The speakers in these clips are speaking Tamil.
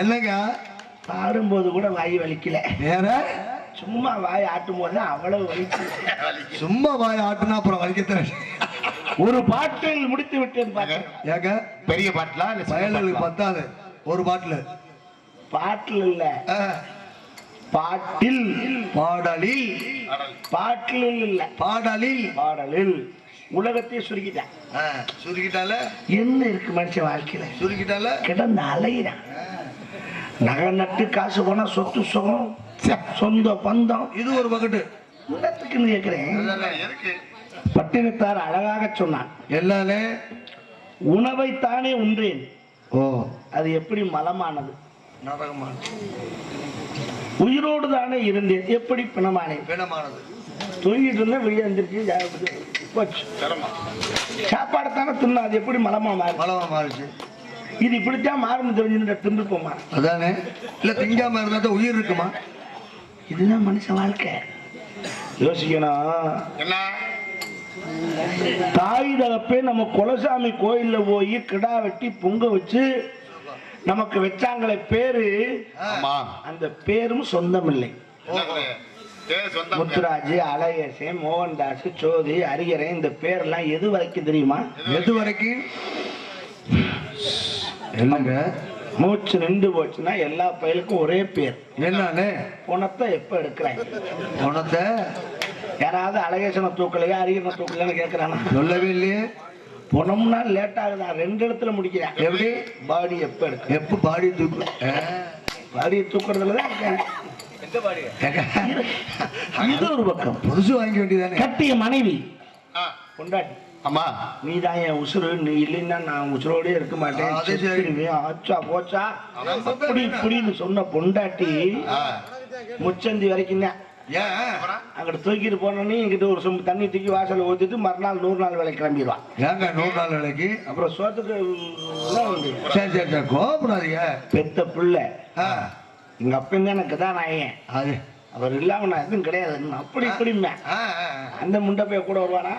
என்னங்க? பாடும்போது கூட வாய் வலிக்கல. வேற? சும்மா வாய் ஆட்டும் போது அவ்வளவு வலிக்கு சும்மா வாய் ஆட்டுனா அப்புறம் வலிக்கத்தான் ஒரு பாட்டில் முடித்து விட்டேன் ஏங்க? பெரிய பாட்டிலா இல்ல வயலுக்கு? பத்தாது. ஒரு பாட்டில். பாட்டில் இல்ல. பாட்டில். பாடலில். பாட்டில் இல்ல. பாடலில். பாடலில். உலகத்தையே சுருக்கிட்டான் ஆ, சுருக்கிட்டால? என்ன இருக்கு மனுஷன் வாழ்க்கையில? சுருக்கிட்டால? கிடந்து அலையிறான். நகை நட்டு காசு போனா சொத்து சுகம். சொந்த பந்தம். இது ஒரு பக்கெட்டு உள்ளத்துக்குன்னு கேட்கிறேன் பட்டினத்தார் அழகாக சொன்னான் எல்லாமே உணவை தானே உன்றேன் ஓ. அது எப்படி மலமானது? உயிரோடு தானே இருந்தேன். எப்படி பிணமானேன்? பிணமானது. தூங்கிட்டு இருந்தேன் வெளியே வந்துருச்சு. போச்சு. சாப்பாடு தானே தின்னா அது எப்படி மலமா மாறும் பலமா மாறிச்சு. இது இப்படித்தான் மாறும் தெரிஞ்சு தின்றுப்போமா அதானே? இல்ல திங்காம இருந்தா தான் உயிர் இருக்குமா? இதுதான் மனுஷ வாழ்க்கை. யோசிக்கணும். தாய் தகப்பே நம்ம குலசாமி கோயில்ல போய் கிடா வெட்டி பொங்க வச்சு நமக்கு வச்சாங்களே பேரு. ஆமா. அந்த பேரும் சொந்தம் இல்லை முத்துராஜ் அழகேசன் மோகன்தாஸ் சோதி அரிகரன் இந்த பேரெல்லாம் எது வரைக்கும் தெரியுமா? எது வரைக்கும்? என்னங்க? மூச்சு நின்று போச்சுன்னா எல்லா பயலுக்கும் ஒரே பேர். என்னன்னு பணத்தை எப்ப எடுக்கிறாங்க? உனத்தை யாராவது அழகேசனை தூக்கலையா அரியனை தூக்கலையான்னு கேட்கறானா? சொல்லவே இல்லையே. பணம்னா லேட் ஆகுதா? ரெண்டு இடத்துல முடிக்கிறேன். எப்படி? பாடி எப்ப எடுக்க எப்ப பாடி தூக்கு ஆ. பாடியை தூக்குறதுல தான் இருக்கேன் இது ஒரு பக்கம். புதுசு வாங்க வேண்டியதானே கட்டிய மனைவி. கொண்டாட்டி ஆமா நீ தான் என் உசுரு நீ இல்லைன்னா நான் உசுரோடே இருக்க மாட்டேன். செத்துருவேன். ஆச்சா போச்சா? அப்படி இப்படின்னு சொன்ன பொண்டாட்டி. முச்சந்தி வரைக்கும் தான்? அங்கிட்டு தூக்கிட்டு போனோன்னே இங்கிட்ட ஒரு சொம்பு தண்ணி தூக்கி வாசல்ல ஊத்திட்டு மறுநாள் நூறு நாள் வேலை கிளம்பிடுவான் ஏங்க நூறு நாள் வேலைக்கு? அப்புறம் சோத்துக்கு. சரி சரி சரி. கோபப்படாதீங்க பெத்த பிள்ளை. எங்க அப்பன் தான் எனக்கு தான் நாயன் அது. அவர் இல்லாம நான் எதுவும் கிடையாது. அப்படி இப்படிமே அந்த முண்டை போய் கூட வருவானா.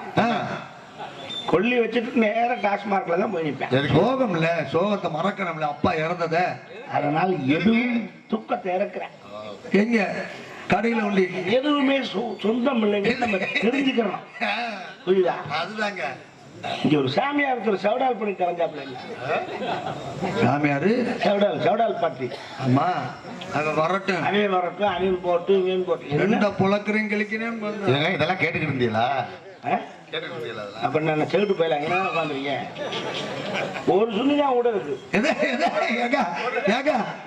கொல்லி வச்சுட்டு நேரா டாஸ்மார்க்ல தான் போய் நிற்பேன்? சோகம்ல சோகத்தை மறக்கணும்ல அப்பா இறந்தத? அதனால் எதுவும் துக்கத்தை இறக்குறேன். எங்க? கடையில உண்டி எதுவுமே சொ- சொந்தம் இல்லைங்க நம்ம தெரிஞ்சுக்கிறோம். புரியுதா? அதுதாங்க. இங்க ஒரு சாமியார் ஒருத்தர் செவடால் பண்ணி இல்ல சாமியாரு? செவடால் செவடால் பாட்டி. ஆமா அங்க வரட்டும். அவன் வரட்டும் அவன் போட்டு இவன் போட்டு. ரெண்ட புழக்கிறேன் கிளிக்கிறேன் ஏங்க, இதெல்லாம் கேட்டுக்கிட்டு இருந்தீங்களா? அப்ப நான் செவிட்டு போயில அங்கே உட்காந்துருக்கேன் ஒரு துணி தான் கூட இருக்கு.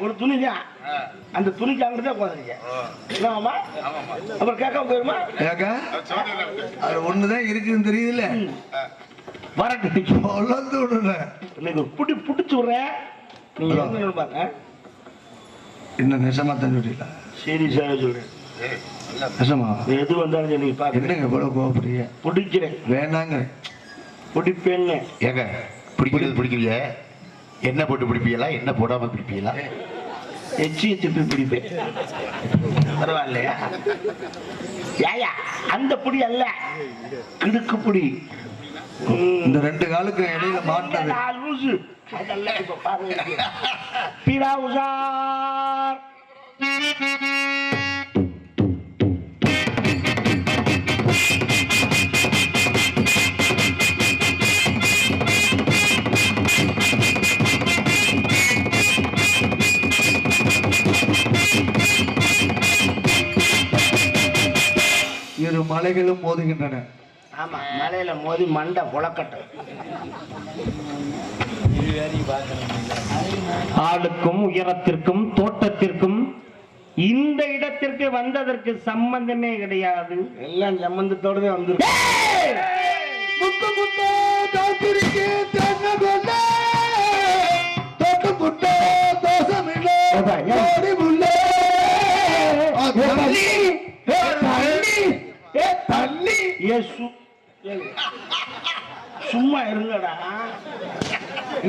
ஒரு துணி தான். அந்த துணிக்கு அங்கே தான் உட்காந்துருக்கேன் அப்புறம் கேட்க போயிருமா ஏங்க, அது ஒண்ணுதான் இருக்குன்னு தெரியுதுல்ல. வரட்டு. புடி பிடிச்சி விடுறேன் நீங்க என்ன தண்ணி விட்டீங்களா சரி சார் சொல்றேன். நெசமா எது வந்தாலும் பாருங்க என்னங்க இவ்வளவு கோவப்படுறீங்க? பிடிக்கிறேன். வேணாங்க. பிடிப்பேன்னு. ஏங்க பிடிக்கிறது பிடிக்கலையே? என்ன போட்டு பிடிப்பீங்களா? என்ன போடாம பிடிப்பீங்களா? எச்சியை திப்பி பிடிப்பேன். பரவாயில்லையா? ஏயா அந்த புடி அல்ல. கிடுக்கு புடி. இந்த ரெண்டு காலுக்கு இடையில மாட்டினது. நான் மலைகளும் மோதுகின்றன. ஆமா மலையில மோதி மண்டை புழக்கட்டும் ஆளுக்கும் உயரத்திற்கும் தோட்டத்திற்கும் இந்த இடத்திற்கு வந்ததற்கு சம்பந்தமே கிடையாது. எல்லாம் சம்பந்தத்தோடவே வந்து முத்து முத்து தோத்திருக்கு தென்னை கொல்லை. தொட்டு தோசமில்லை. ஏசு சும்மா இருங்கடா.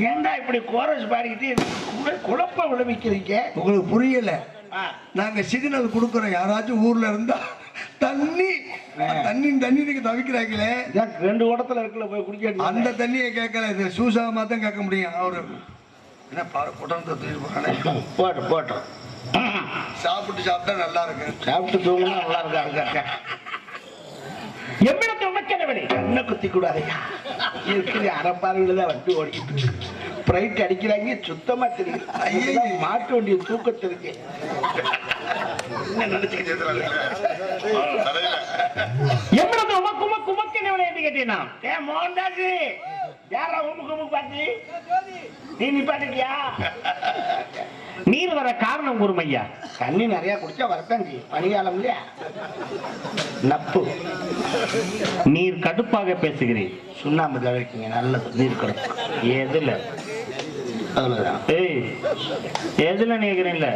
ஏன்டா இப்படி கோரஸ் பாடிக்கிட்டு கூட குழப்பம் விளைவிக்கிறீங்க? உங்களுக்கு புரியல. நாங்க சிக்னல் கொடுக்குறோம். யாராச்சும் ஊர்ல இருந்தா தண்ணி தண்ணி தண்ணி நீங்க தவிக்கிறாங்களே. ரெண்டு குடத்துல இருக்குல்ல போய் குடிக்க அந்த தண்ணியை கேட்கல. இது சூசாமா தான் கேட்க முடியும். அவரு என்ன பாரு தூக்கிட்டு போறானே. போட்டு போட்டோம் சாப்பிட்டு சாப்பிட்டா நல்லா இருக்கு. சாப்பிட்டு தூங்கினா நல்லா இருக்கா? எவ்விடத்தை உமக்கெனவனே கண்ணை குத்தி கூடாதையா இருக்குது அரைப்பாறையில தான் வண்டி ஓடிக்கிட்டு பிரைட் அடிக்கிறாங்க சுத்தமா தெரியும் ஐயையே. மாட்டு வண்டிய தூக்கத்திற்கு என்ன நினைச்சுக்கிட்டு? எவ்விடத்தை உமக்கு உமக்கு உமக்கெனவனே என்று கேட்டேனா ஏ மோகன்தாஸ் யாரா உமுக்கு உமுக்கு பாத்தி நீ நிப்பாட்டிட்டியா? நீர் வர காரணம் கூறுமையா தண்ணி நிறைய குடிச்சா வரத்தான் செய்யும் பனிகாலம் இல்லையா? நப்பு. நீர் கடுப்பாக பேசுகிறேன். சுண்ணாம்பு தவிர்க்கீங்க நல்லது. நீர் கிடக்கும் எதுல? ஏய் எதுல நீக்கிறீங்கள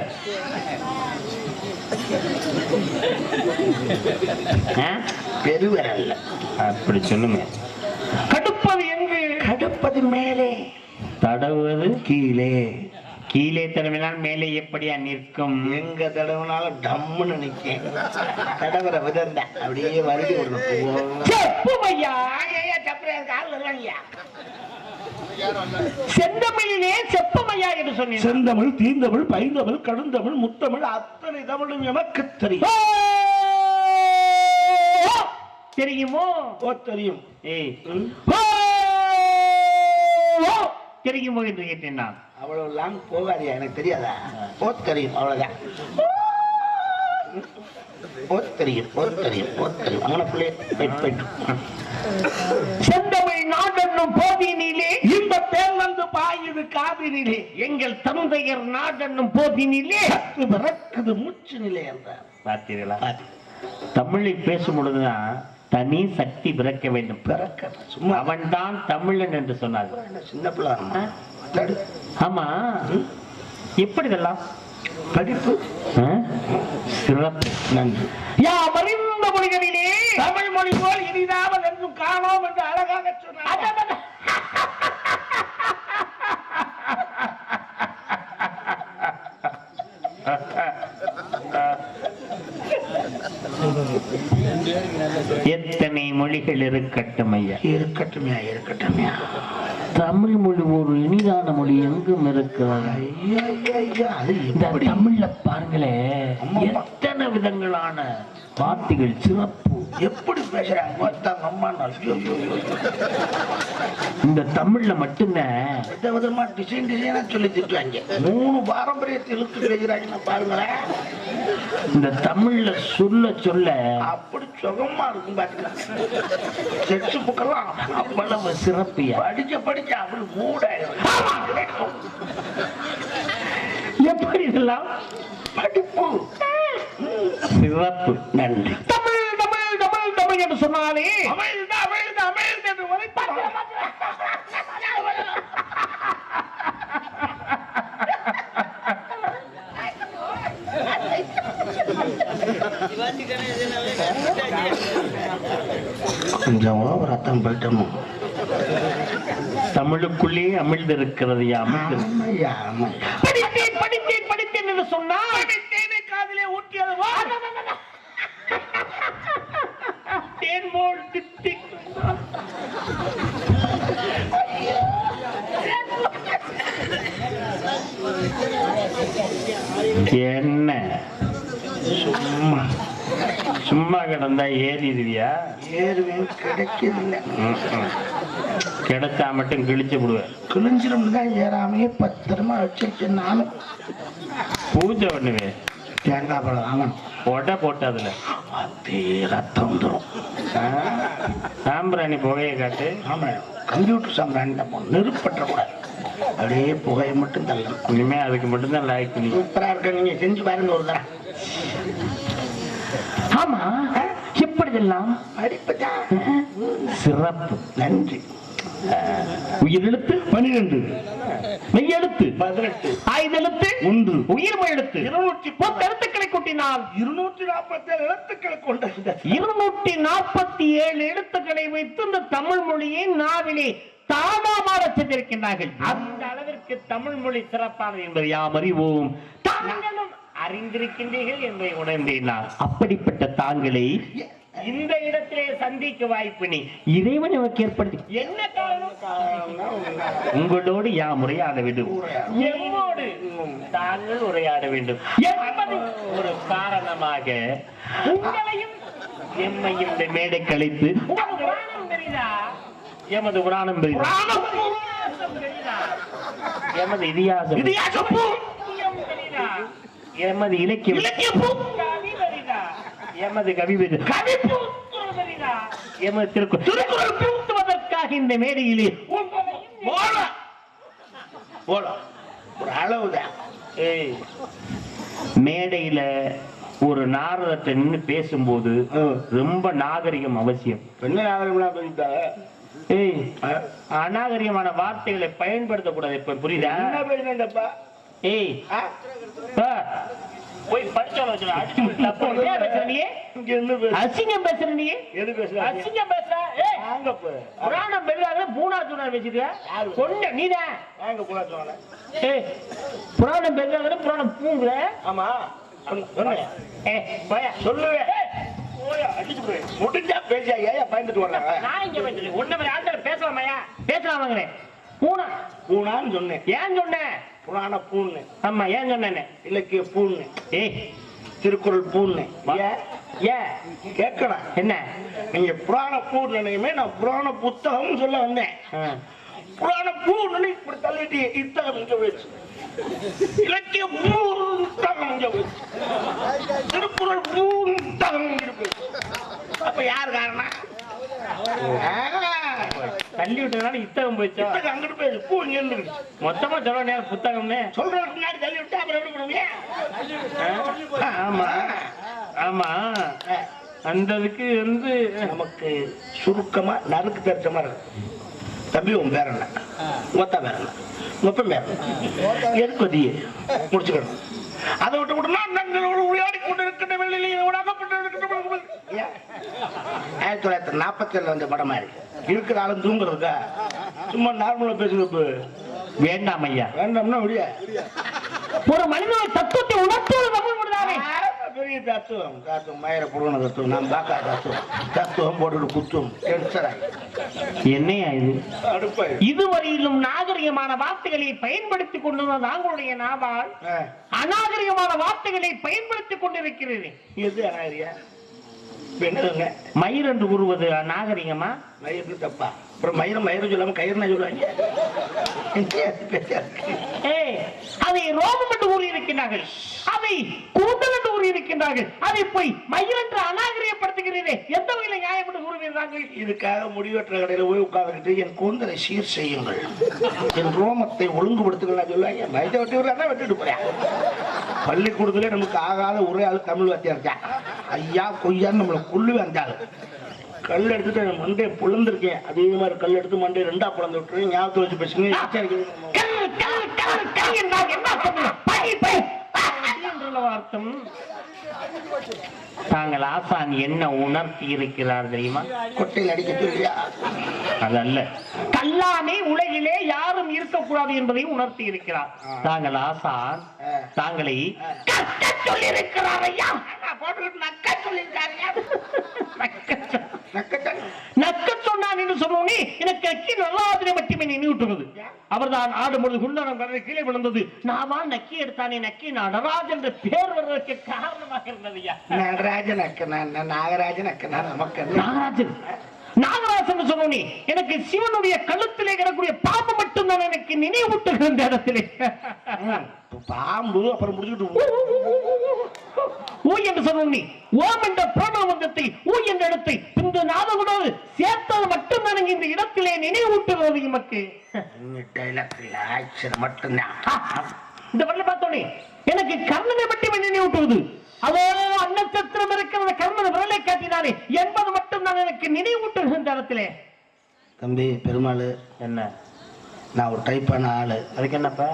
பெருவிரல்ல. அப்படி சொல்லுங்க. கடுப்பது எங்கு கடுப்பது மேலே. தடவுவது கீழே. கீழே தடவினால் மேலே எப்படியா நிற்கும்? எங்க தடவுனாலும் டம்முன்னு நிக்கேன். தடவுற விதம் தான் அப்படியே வருடி விடணும் செப்புமையா? செந்தமிழிலே செப்பமையா என்று சொன்னீங்க செந்தமிழ் தீந்தமிழ் பைந்தமிழ் கடுந்தமிழ் முத்தமிழ் அத்தனை தமிழும் எமக்கு தெரியும். தெரியுமோ? ஓ தெரியும். ஏய் தெரியுமோ என்று கேட்டேன் நான் அவ்வளவு லாங் போகாதியா எனக்கு தெரியாதா? ஓ தெரியும் அவ்வளவுதான். ஓ தெரியும் ஓ தெரியும் ஓ தெரியும். அங்கே பிள்ளை போயிட்டு போயிட்டு. செந்தமிழ் நாடென்னும் போதினிலே இந்த வந்து பாயுது காவிரிலே எங்கள் தந்தையர் நாடென்னும் போதினிலே பிறக்குது மூச்சு நிலை என்றார். பார்த்தீர்களா? தமிழை பேசும் பொழுதுதான் தனி சக்தி பிறக்க வேண்டும். பிறக்க சும்மா அவன்தான் தமிழன் என்று சொன்னார் சின்ன பிள்ளை. ஆமா. எப்படி இதெல்லாம்? படிப்பு? சிறப்பு. நன்றி. யாம் அறிந்த மொழிகளிலே தமிழ் மொழி போல் இனிதாவது என்றும் காணோம் என்று அழகாக சொன்னார் எத்தனை மொழிகள் இருக்கட்டும் இருக்கட்டுமே தமிழ் மொழி ஒரு இனிதான மொழி எங்கும் எப்படி? தமிழ்ல பாருங்களே. எத்தனை விதங்களான வார்த்தைகள் சிறப்பு எப்படி பேசுறாங்க? ஒருத்தங்க அம்மா ஐயோ, ஐயோ, ஐயோ. இந்த தமிழ்ல மட்டும்தான் வித விதமா டிசைன் டிசைனா சொல்லி திட்டுவாங்க மூணு பாரம்பரியத்தை இழுத்து பேசுறாங்கன்னா பாருங்களேன். இந்த தமிழ்ல சொல்ல சொல்ல அப்படி சுகமா இருக்கும் பாத்துக்கலாம் செக்ஸ் புக்கெல்லாம் அவ்வளவு சிறப்பியா? படிக்க படிக்க அப்படி மூடாயிரும். எப்படி இதெல்லாம்? படிப்பு. சிறப்பு. நன்றி. தமிழ் என்று சொன்னாலே என்று. கொஞ்சம் ஓவர் போயிட்டோமோ தமிழுக்குள்ளே அமிழ்ந்து இருக்கிறது அமிழ்ந்து படித்தேன் படித்தேன் படித்தேன் என்று சொன்னால் காதிலே ஊட்டியது வா தேன் போல் தித்திக் என்ன? சும்மா. சும்மா கிடந்தா ஏறிடுவியா? ஏறுவேன் கிடைக்கிறதில்ல கிடைச்சா மட்டும் கிழிச்சு விடுவேன். கிழிஞ்சிரும் தான் ஏறாமையே பத்திரமா வச்சிருக்கேன் நானும் பூஜை பண்ணுவேன் தேங்காய் பழம் வாங்கணும். போட்டா போட்டு அதுல. அதே ரத்தம் வந்துடும் சாம்பிராணி புகையை காட்டு. ஆமா கம்ப்யூட்டர் சாம்பிராணி நெருப்பற்ற கூடாது அப்படியே புகையை மட்டும் தள்ளணும் இனிமே அதுக்கு மட்டும்தான் லாய்க் பண்ணி. சூப்பரா இருக்க நீங்க செஞ்சு பாருங்க ஒரு தடவை. ஆமா. எப்படிதெல்லாம் தான் சிறப்பு. நன்றி. உயிரெழுத்து பனிரெண்டு மெய்யெழுத்து பதினெட்டு. ஐதெழுத்து ஒன்று. உயிர்மை எழுத்து? இருநூற்றி பத்து. எழுத்துக்களை கூட்டினால்? இருநூற்றி நாற்பத்தி ஏழு எழுத்துக்களை கொண்ட இருநூற்றி நாற்பத்தி ஏழு எழுத்துக்களை வைத்து இந்த தமிழ் மொழியை நாவிலே தாமாமாற செய்திருக்கின்றார்கள் அந்த அளவிற்கு தமிழ் மொழி சிறப்பானது என்பதை யாம் அறிவோம். தாங்களும் அறிந்திருக்கின்றீர்கள் என்பதை உணர்ந்தேன் அப்படிப்பட்ட தாங்களை இந்த இடத்திலே சந்திக்க வாய்ப்பு நீ. இறைவன் நமக்கு ஏற்படுத்தி என்ன காரணம்? உங்களோடு யாம் உரையாட வேண்டும். எம்மோடு தாங்கள் உரையாட வேண்டும். என்பது ஒரு காரணமாக உங்களையும் எம்மையும் இந்த மேடை கழித்து எமது புராணம்? எமது இதிகாசம்? எமது இலக்கியம்? எமது கவி? எமது திருக்குறள் திருக்குறள் பூத்துவதற்காக இந்த மேடையிலே ஒரு அளவுதான் மேடையில ஒரு நாரதத்தை நின்று பேசும்போது. ரொம்ப நாகரிகம் அவசியம் என்ன ஏய் அநாகரிகமான வார்த்தைகளை பயன்படுத்தக்கூடாது இப்ப புரியுதா? என்ன பேசினப்பா ஏய் போய் பேசுற பேச அசிங்கம் பேசுற நீ? எது பேசுறாங்க அசிங்கம் பேசுற? புராணம் பெருகாக மூணா தூணா வச்சுக்க கொண்ட நீதான் புராணம் பெருகாக புராணம் பூங்குற ஆமா. சொல்லுவேன் போய் அடிச்சு முடிஞ்சா பேசியா? ஏன் பயந்துட்டு வர்றாங்க நான் இங்க உன்ன மாதிரி ஆட்கள் பேசலாமையா பேசலாமாங்கிறேன். பூனா. பூனான்னு சொன்னேன். ஏன் சொன்னேன் புராண பூன்னு. ஆமா ஏன் சொன்னேன்னு? இலக்கிய பூன்னு. ஏய். திருக்குறள் பூன்னு. ஏன்? கேட்கலாம் என்ன? நீங்க புராண பூ நினைக்குமே நான் புராண புத்தகம்னு சொல்ல வந்தேன். புராண பூ இப்படி தள்ளிட்டு இத்தகம் இங்க போயிடுச்சு. இலக்கிய புத்தகம் போயிடுச்சு திருக்குறள் புத்தகம் இங்க போயிடுச்சு அப்ப யார் காரணம்? தள்ளி விட்டதுனால இத்தகம் புத்தகம் அங்கிட்டு போயிடுச்சு. பூ இங்க இருந்துருச்சு மொத்தமா சொல்ல நேரம் புத்தகம்னு சொல்றதுக்கு முன்னாடி தள்ளி விட்டா அப்புறம் எப்படி பண்ணுவீங்க? ஆமா ஆமா. அந்த இதுக்கு வந்து நமக்கு சுருக்கமா நறுக்கு தெரிச்ச மாதிரி இருக்கு. தம்பி உன் பேர் என்ன மொத்த பேர் என்ன மொத்தம் பேர்? எதுக்கு வதியே முடிச்சுக்கணும். அதை விட்டு விட்டுனா நாங்கள் உரையாடி கொண்டு இருக்கின்ற வெளியிலே உலகப்பட்டு இருக்கின்ற ஏன்? ஆயிரத்தி தொள்ளாயிரத்தி நாற்பத்தி ஏழுல வந்த படமா இருக்கு இருக்கிற ஆளும் தூங்குறதுக்கா சும்மா நார்மலா பேசுறது வேண்டாம் ஐயா. வேண்டாம்னா விடிய. ஒரு மனிதன் தத்துவத்தை பெரிய தத்துவம் தத்துவம் மயிர புருவன தத்துவம் நான் பார்க்காத தத்துவம் தத்துவம் போட்டுட்டு குத்தும். என்னையா இது? இதுவரையிலும் நாகரிகமான வார்த்தைகளை பயன்படுத்திக் கொண்டிருந்த நாங்களுடைய நாவால். அநாகரிகமான வார்த்தைகளை பயன்படுத்திக் கொண்டிருக்கிறது எது அனாரியா என்னதுங்க? மயிர் என்று கூறுவது நாகரிகமா? மயிர்னு தப்பா. அப்புறம் மயிரம் மயிரம் சொல்லாம கயிறுனா சொல்லுவாங்க. ஏய் அதை ரோமம் என்று கூறியிருக்கிறார்கள் அதை கூந்தல் என்று கூறியிருக்கின்றார்கள். அதை போய் மயில் என்று அநாகரிகப்படுத்துகிறீரே. எந்த வகையில நியாயம் என்று கூறுவீர்கள் இதுக்காக முடிவெற்ற கடையில போய் உட்கார்ந்துக்கிட்டு என் கூந்தலை சீர் செய்யுங்கள். என் ரோமத்தை ஒழுங்குபடுத்துங்கள் சொல்லுவாங்க மயத்தை வெட்டி விடுறாங்க வெட்டிட்டு போறேன். பள்ளிக்கூடத்துல நமக்கு ஆகாத ஒரே ஆள் தமிழ் வாத்தியா இருக்கான் ஐயா கொய்யான்னு நம்மளை கொள்ளு வந்தாள் கல் எடுத்துட்டு என் மண்டையை புலந்திருக்கேன். அதே மாதிரி கல் எடுத்து மண்டையை ரெண்டா புலந்து விட்டுருவேன். ஞாபகத்தை வச்சு பேசுங்க. அர்த்தம்? தாங்கள் ஆசான் என்ன உணர்த்தி இருக்கிறார் தெரியுமா? கொட்டையில் அடிக்க சொல்லியா அதல்ல. கல்லாமே உலகிலே யாரும் இருக்கக்கூடாது என்பதை உணர்த்தி இருக்கிறார். தாங்கள் ஆசான் தாங்களை கற்க சொல்லியிருக்கிறார் ஐயா. போட்டுக்கிட்டு நக்க சொல்லியிருக்காருயா நக்க சொன்னான் என்று சொன்னோனே எனக்கு அக்கி நல்லாதிரை மட்டுமே நினைவூட்டுவது அவர்தான் ஆடும்பொழுது குண்டனம் கடலை கீழே விழுந்தது. நாமா நக்கி எடுத்தானே நக்கி. நடராஜ் என்ற பேர் வருவதற்கு காரணமாக இருந்தது நடராஜன் அக்கனா நாகராஜன் அக்கனா நமக்கு என்ன? நாகராஜன் நாகராஜன் சொன்னோனே எனக்கு சிவனுடைய கழுத்திலே கிடக்கூடிய பாம்பு மட்டும்தான் எனக்கு நினைவூட்டுகிற இந்த இடத்திலே. பாம்பு அப்புறம் முடிச்சுட்டு ஊ என்று சொன்னோனே ஓம் என்ற பிரணவந்தத்தை ஊ என்ற இடத்தை இந்த நாதகுடோடு சேர்த்தது மட்டும்தான் இந்த இடத்திலே நினைவூட்டுகிறது எமக்கு. மட்டும்தான். இந்த வரல பார்த்தோனே எனக்கு கர்ணனை மட்டுமே நினைவூட்டுவது. அதோ அன்னச்சத்திரம் இருக்கிற கர்ணன் விரலை காட்டினானே. என்பது மட்டும்தான் எனக்கு நினைவூட்டுகிற இந்த இடத்திலே. தம்பி பெருமாள் என்ன? நான் ஒரு டைப்பான ஆளு. அதுக்கு என்னப்பா?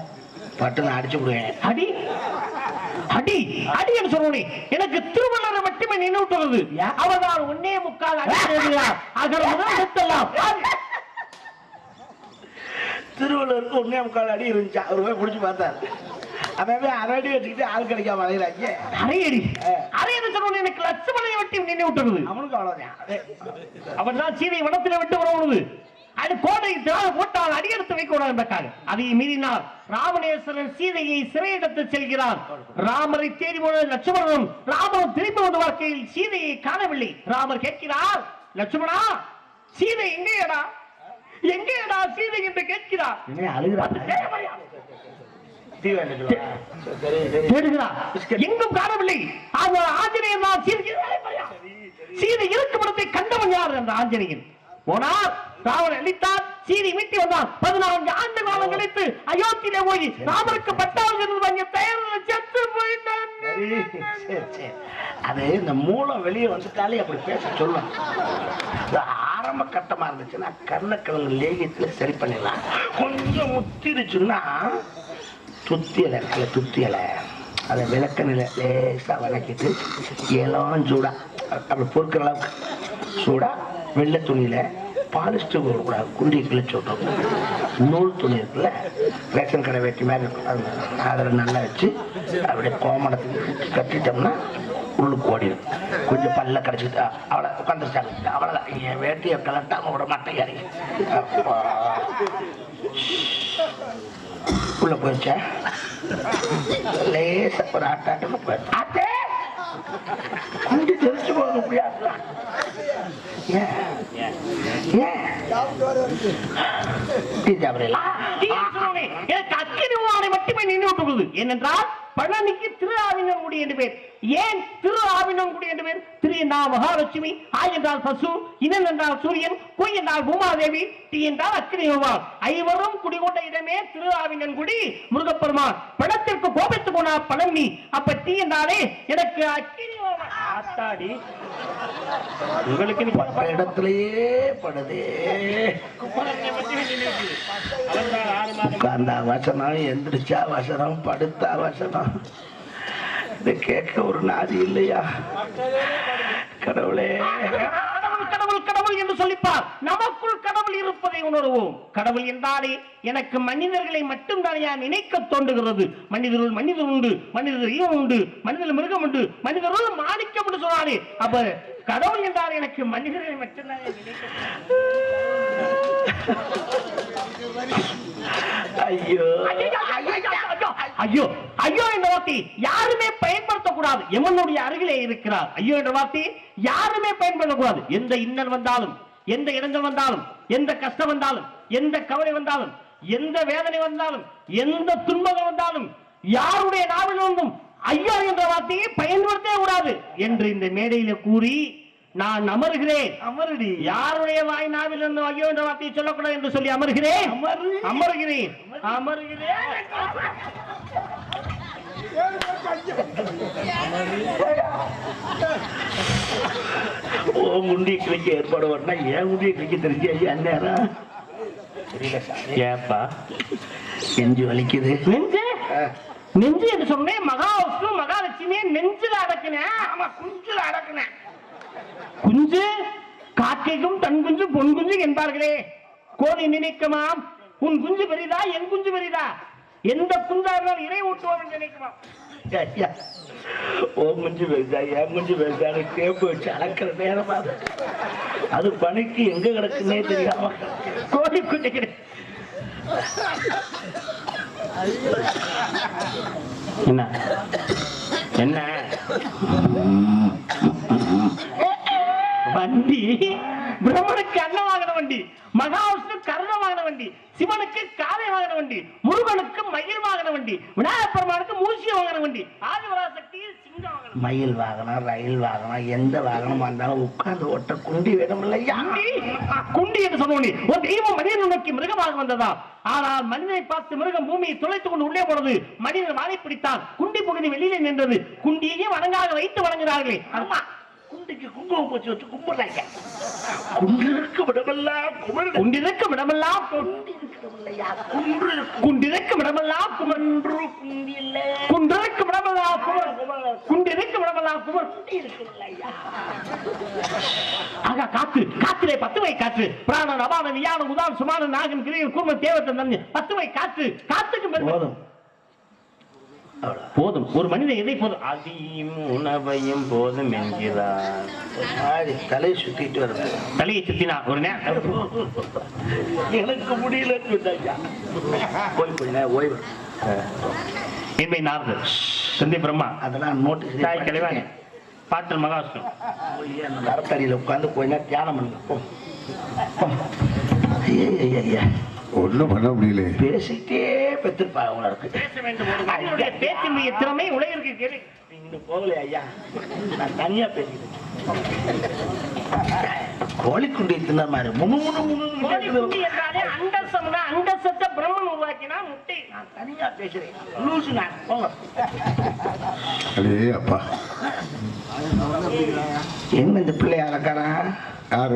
பட்டு நான் அடிச்சு விடுவேன். அடி? அடி? அடி என்று சொன்னோனே எனக்கு திருவள்ளுவரை மட்டுமே நினைவூட்டுவது அவர்தான் ஒன்னே முக்கால் அகர முதல் செத்தலாம் திருவள்ளுவருக்கு ஒன்னே முக்கால் அடி இருந்துச்சு. அவர் போய் பிடிச்சி பார்த்தாரு. அவன் அரடி வச்சுக்கிட்டு ஆள் கிடைக்காம அலையிறாங்க அரையடி அரையடி சொன்ன எனக்கு லட்சுமணனை வெட்டி நினைவு விட்டுறது அவனுக்கு அவ்வளவுதான். அவன் தான் சீதை வனத்தில் விட்டு வரவுள்ளது அது கோடை போட்டால் அடியெடுத்து வைக்க கூடாது என்பதற்காக. அதை மீறினார் ராவணேஸ்வரன் சீதையை சிறையிடத்து செல்கிறார் ராமரை தேடி போன லட்சுமணனும் ராமரும் திரும்பி வந்த வாழ்க்கையில் சீதையை காணவில்லை. ராமர் கேட்கிறார் லட்சுமணா சீதை எங்கேயடா? எங்கேயடா சீதை? என்று கேட்கிறார். என்ன அழுகிறான் தீ வேண்டிட்டு வா. சரி சரி தேடுகிறார் எங்கும் காணவில்லை. ஆனால் ஆஞ்சநேயர் தான் சீதை. சீதை இருக்கும் இடத்தை கண்டவன் யார் என்ற ஆஞ்சநேயன். போனார். ராவணன் அளித்தார் சீதை மீட்டி வந்தான். பதினான்கு ஆண்டு காலம் கழித்து அயோத்தியிலே போய் ராமருக்கு பட்டாவது வாங்கிய தயாரில் செத்து போயிட்டான். சரி சரி சரி. அது இந்த மூலம் வெளியே வந்துட்டாலே அப்படி பேச சொல்லும். ஆரம்ப கட்டமா இருந்துச்சுன்னா கருணக்கிழங்கு லேகியத்துல சரி பண்ணிடலாம். கொஞ்சம் முத்திருச்சுன்னா துத்தி இலை இருக்குல்ல துத்தி இலை அதை விளக்கணில லேசாக வதக்கிட்டு எல்லாம் சூடாக அப்படி பொறுக்கிற அளவுக்கு சூடாக வெள்ளை துணியில் பாலிஸ்டர் போடக்கூடாது குண்டி கிழிச்சு விட்டோம். நூல் துணி இருக்குல்ல ரேஷன் கடை வெட்டி மாதிரி இருக்கும். அதில் நல்லா வச்சு அப்படியே கோமணத்துக்கு கட்டிட்டோம்னா உள்ளுக்கு ஓடிடும். கொஞ்சம் பல்ல கிடச்சிட்டு அவளை உட்காந்துருச்சாங்க அவ்வளோதான் என் வேட்டியை கலட்டாமல் விட மாட்டேன் இறங்கி உள்ள போயிடுச்சா லேசா ஒரு ஆட்டாட்டமா போயிடுச்சு ஆட்டே குண்டி தெரிச்சு போக முடியாது ஏன் ஏன் மட்டுமே நினைவு கொள்வது ஏனென்றால் பழனிக்கு திரு ஆவினங்குடி என்று பேர். ஏன் திரு ஆவினங்குடி என்று பேர்? திரு என்றால் மகாலட்சுமி ஆய் என்றால் பசு இனன் என்றால் சூரியன் பொய் என்றால் பூமாதேவி டி என்றால் அக்கினி உமார். ஐவரும் குடிகொண்ட இடமே திரு ஆவினன்குடி முருகப்பெருமான் பழத்திற்கு கோபித்து போனார் பழனி. அப்ப டி என்றாலே எனக்கு அக்னி ஆத்தாடி உங்களுக்கு பட்ட இடத்துலயே படுதே. உட்கார்ந்தா வசனம் எந்திரிச்சா வசனம் படுத்தா வசனம் இது கேட்க ஒரு நாதி இல்லையா? கடவுளே. கடவுள் என்று சொல்லிப்பார். நமக்குள் கடவுள் இருப்பதை உணர்வோம். கடவுள் என்றாலே எனக்கு மனிதர்களை மட்டும் தானே நினைக்க தோன்றுகிறது. மனிதர்கள் மனிதர் உண்டு மனிதர் ஈவன் உண்டு மனிதர் மிருகம் உண்டு மனிதர்கள் மாணிக்கம் என்று சொன்னாரே அப்ப கடவுள் என்றால் எனக்கு மனிதர்களை மட்டும்தான் ஐயோ ஐயோ, ஐயோ, ஐயோ, என்ற வார்த்தை யாருமே பயன்படுத்தக்கூடாது. எமனுடைய அருகிலே இருக்கிறார்? ஐயோ என்ற வார்த்தை யாருமே பயன்படுத்தக்கூடாது. எந்த இன்னல் வந்தாலும் எந்த இடங்கள் வந்தாலும் எந்த கஷ்டம் வந்தாலும் எந்த கவலை வந்தாலும் எந்த வேதனை வந்தாலும் எந்த துன்பங்கள் வந்தாலும் யாருடைய நாவிலிருந்தும் ஐயோ என்ற வார்த்தையை பயன்படுத்தவே கூடாது என்று இந்த மேடையில கூறி நான் அமருகிறேன். அமருடி. யாருடைய வாய் நாவிலிருந்து ஐயோ என்ற வார்த்தையை சொல்லக்கூடாது என்று சொல்லி அமர்கிறேன். அமரு. அமருகிறேன். அமருகிறேன் ஓ முண்டிய கிளிக்க ஏற்பாடு வரனா ஏன் முண்டிய கிளிக்க தெரிஞ்சு ஐயா அந்நேரம் ஏப்பா நெஞ்சு வலிக்குது. நெஞ்சு. நெஞ்சு என்று சொன்னேன். மகாவிஷ்ணு மகாலட்சுமியை நெஞ்சில அடக்கினேன் ஆமா குஞ்சுல அடக்குனேன் குஞ்சு காக்கைக்கும் தன் குஞ்சு பொன் குஞ்சு என்பார்களே. கோழி நினைக்குமாம். உன் குஞ்சு பெரிதா என் குஞ்சு பெரிதா? எந்த குஞ்சா இருந்தாலும் இறை ஊட்டுவோம் என்று நினைக்குமாம். ஐயா, ஓ குஞ்சு பெருசா என் குஞ்சு பெருசான்னு கேப்பு வச்சு அளக்கிற நேரமா அது. அது பணிக்கு எங்க கிடக்குன்னே தெரியாம. கோழி குஞ்சு கிடை- என்ன? என்ன வண்டி பிரம்மனுக்கு அன்னம் வாங்கின வண்டி மகாவிஷ்ணு கருணை வாங்கின வண்டி சிவனுக்கு காலை வாங்கின வண்டி முருகனுக்கு மயில் வாங்கின வண்டி விநாயகப் பெருமானுக்கு மூசியம் வாங்கின வண்டி ஆதிபராசக்தி சிங்கம் மயில் வாகனம் ரயில் வாகனம் எந்த வாகனமா இருந்தாலும் உட்கார்ந்து ஓட்ட குண்டி வேணும் இல்லையா? குண்டி? என்று சொன்னோனே ஒரு தெய்வம் மனிதனை நோக்கி மிருகமாக வந்ததா? ஆனால் மனிதனை பார்த்து மிருகம் பூமியை துளைத்துக் கொண்டு உள்ளே போனது மனிதன் வாழை பிடித்தான் குண்டி பகுதி வெளியிலே நின்றது. குண்டியையே வணங்காக வைத்து வணங்குகிறார்களே. ஆமா குண்டிக்கு குங்குமம் பூச்சி வச்சு கும்பிடுறாங்க. குண்டிற்கு விடமெல்லாம் குமர். குண்டிருக்கும் இடமெல்லாம் குண்டிருக்கும் இடமெல்லாம் குமர். குன்று குண்டி இல்ல குண்டிருக்கும் இடமெல்லாம் குமர். குண்டிருக்கும் இடமெல்லாம் குமர். ஆகா காத்து காத்திலே பத்து வை காற்று. பிராணன் அபான வியானம் உதான் சுமான நாகன் கிரியன் கூர்ம தேவத்தன் பத்து வை காற்று. காத்துக்கு பெருமை. போதும். ஒரு மனிதன் எதை போதும்? அதையும் உணவையும் போதும் என்கிறார். தலையை சுத்திட்டு வருது. தலையை சுத்தினா ஒரு நேரம். எனக்கு முடியல ஓய்வு. இன்மை நாரதர் சந்தி பிரம்மா. அதெல்லாம் நோட்டீஸ் தாய் கலைவாணி பாட்டல் அந்த மரத்தடியில் உட்காந்து கொஞ்ச நேரம் தியானம் பண்ணுங்க. ஐயா, ஐயா. ஒன்றும் பண்ண முடியல. பேசிட்டே பெற்றிருப்பாங்க ஒரு மனிதனுடைய பேச்சினுடைய திறமை உலகிற்கு கேள்வி இன்னும் போகலையா ஐயா? நான் தனியா பேசிக்கிறேன் கோழிக்குண்டி தின்ன மாதிரி முணு முணு முணுன்னு கோழி கேக்குது. குண்டி என்றாலே அண்டசம் தான். அண்டசத்தை பிரம்மன் உருவாக்கினா முட்டை. நான் தனியா பேசுறேன். லூசு நான். போங்க. அடே அப்பா. என்ன இந்த பிள்ளை யார்?